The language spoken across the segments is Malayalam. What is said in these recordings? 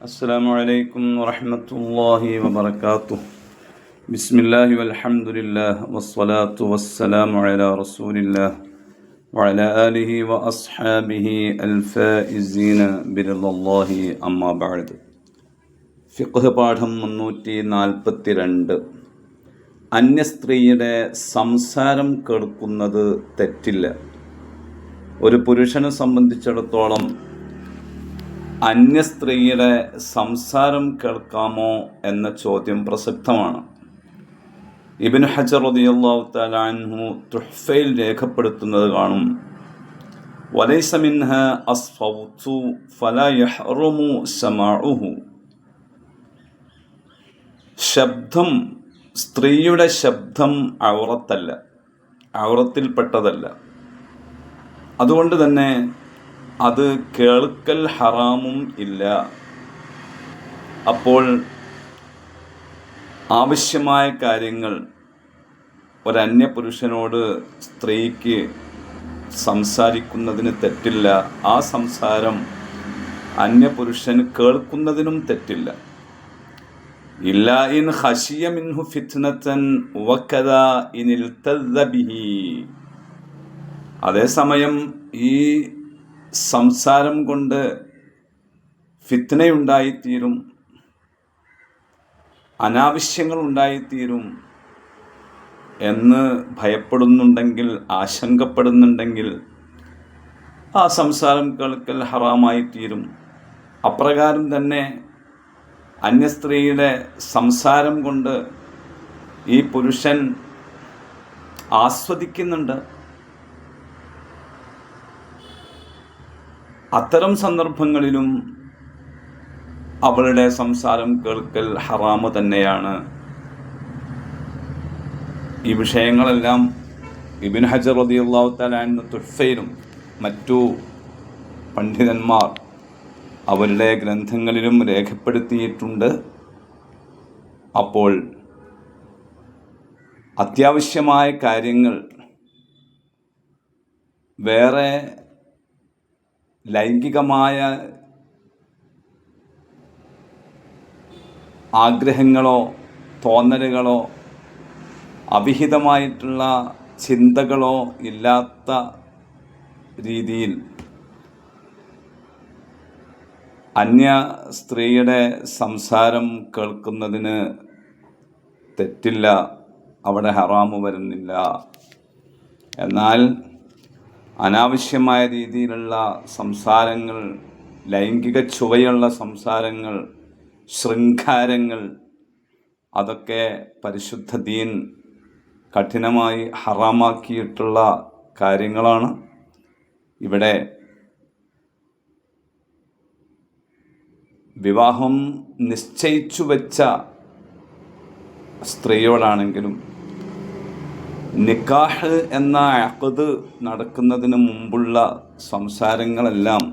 السلام عليكم ورحمة الله وبركاته بسم الله والحمد لله والصلاة والسلام على رسول الله وعلى آله وأصحابه الفائزين برضا الله أما بعد ഫിഖ് പാഠം മുന്നൂറ്റി നാൽപ്പത്തി രണ്ട് അന്യ സ്ത്രീയുടെ സംസാരം കേൾക്കുന്നത് തെറ്റില്ല ഒരു പുരുഷനെ സംബന്ധിച്ചിടത്തോളം അന്യ സ്ത്രീയുടെ സംസാരം കേൾക്കാമോ എന്ന ചോദ്യം പ്രസക്തമാണ്. ഇബിൻ ഹജർ അൻഹു തുഹ്ഫയിൽ രേഖപ്പെടുത്തുന്നത് കാണും. ശബ്ദം സ്ത്രീയുടെ ശബ്ദം ഔറത്തല്ല ഔറത്തിൽപ്പെട്ടതല്ല. അതുകൊണ്ട് തന്നെ അത് കേൾക്കൽ ഹറാമും ഇല്ല. അപ്പോൾ ആവശ്യമായ കാര്യങ്ങൾ ഒരന്യ പുരുഷനോട് സ്ത്രീക്ക് സംസാരിക്കുന്നതിന് തെറ്റില്ല. ആ സംസാരം അന്യപുരുഷൻ കേൾക്കുന്നതിനും തെറ്റില്ല. ഇല്ല ഇൻ ഹഷിയ മിൻഹു ഫിത്നത്തൻ വക്കത ഇനിൽ ബിഹി. അതേസമയം ഈ സംസാരം കൊണ്ട് ഫിത്നയുണ്ടായിത്തീരും അനാവശ്യങ്ങൾ ഉണ്ടായിത്തീരും എന്ന് ഭയപ്പെടുന്നുണ്ടെങ്കിൽ ആശങ്കപ്പെടുന്നുണ്ടെങ്കിൽ ആ സംസാരം കേൾക്കൽ ഹറാമായിത്തീരും. അപ്രകാരം തന്നെ അന്യസ്ത്രീയുടെ സംസാരം കൊണ്ട് ഈ പുരുഷൻ ആസ്വദിക്കുന്നുണ്ട്. അത്തരം സന്ദർഭങ്ങളിലും അവളുടെ സംസാരം കേൾക്കൽ ഹറാമ് തന്നെയാണ്. ഈ വിഷയങ്ങളെല്ലാം ഇബിൻ ഹജർ റതി തലാൻ തുഫയിലും മറ്റു പണ്ഡിതന്മാർ അവരുടെ ഗ്രന്ഥങ്ങളിലും രേഖപ്പെടുത്തിയിട്ടുണ്ട്. അപ്പോൾ അത്യാവശ്യമായ കാര്യങ്ങൾ വേറെ ലൈംഗികമായ ആഗ്രഹങ്ങളോ തോന്നലുകളോ അവിഹിതമായിട്ടുള്ള ചിന്തകളോ ഇല്ലാത്ത രീതിയിൽ അന്യ സ്ത്രീയുടെ സംസാരം കേൾക്കുന്നതിന് തെറ്റില്ല അവിടെ ഹറാമു വരുന്നില്ല. എന്നാൽ അനാവശ്യമായ രീതിയിലുള്ള സംസാരങ്ങൾ ലൈംഗിക ചുവയുള്ള സംസാരങ്ങൾ ശൃംഖാരങ്ങൾ അതൊക്കെ പരിശുദ്ധ ദീൻ കഠിനമായി ഹറാമാക്കിയിട്ടുള്ള കാര്യങ്ങളാണ്. ഇവിടെ വിവാഹം നിശ്ചയിച്ചു വച്ച സ്ത്രീയോടാണെങ്കിലും നിക്കാഹ് എന്ന അക്കത് നടക്കുന്നതിന് മുമ്പുള്ള സംസാരങ്ങളെല്ലാം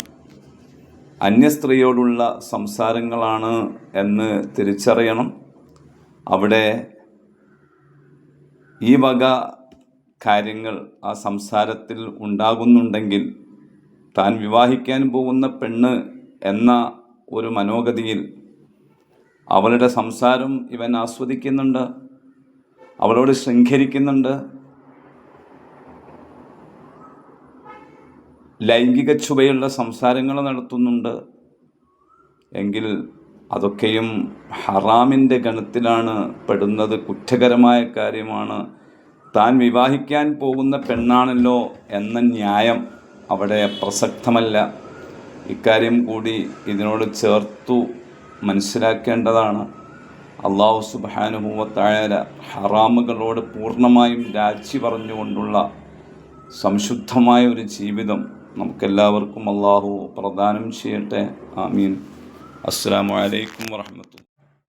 അന്യ സ്ത്രീയോടുള്ള സംസാരങ്ങളാണ് എന്ന് തിരിച്ചറിയണം. അവിടെ ഈ വക കാര്യങ്ങൾ ആ സംസാരത്തിൽ ഉണ്ടാകുന്നുണ്ടെങ്കിൽ താൻ വിവാഹിക്കാൻ പോകുന്ന പെണ്ണ് എന്ന ഒരു മനോഗതിയിൽ അവളുടെ സംസാരം ഇവൻ ആസ്വദിക്കുന്നുണ്ട്. അവളോട് ശൃംഖരിക്കുന്നുണ്ട്. ലൈംഗിക ചുവയുള്ള സംസാരങ്ങൾ നടത്തുന്നുണ്ട്. എങ്കിൽ അതൊക്കെയും ഹറാമിന്റെ ഗണത്തിലാണ് പെടുന്നത്. കുറ്റകരമായ കാര്യമാണ്. താൻ വിവാഹിക്കാൻ പോകുന്ന പെണ്ണാണല്ലോ എന്ന ന്യായം അവിടെ പ്രസക്തമല്ല. ഇക്കാര്യം കൂടി ഇതിനോട് ചേർത്തു മനസ്സിലാക്കേണ്ടതാണ്. അള്ളാഹു സുബാനുഭൂവത്തായ ഹറാമുകളോട് പൂർണമായും രാജി പറഞ്ഞുകൊണ്ടുള്ള സംശുദ്ധമായ ഒരു ജീവിതം നമുക്കെല്ലാവർക്കും അള്ളാഹു പ്രദാനം ചെയ്യട്ടെ. ആമീൻ. അസ്സാം വലൈക്കും വാഹമത്തു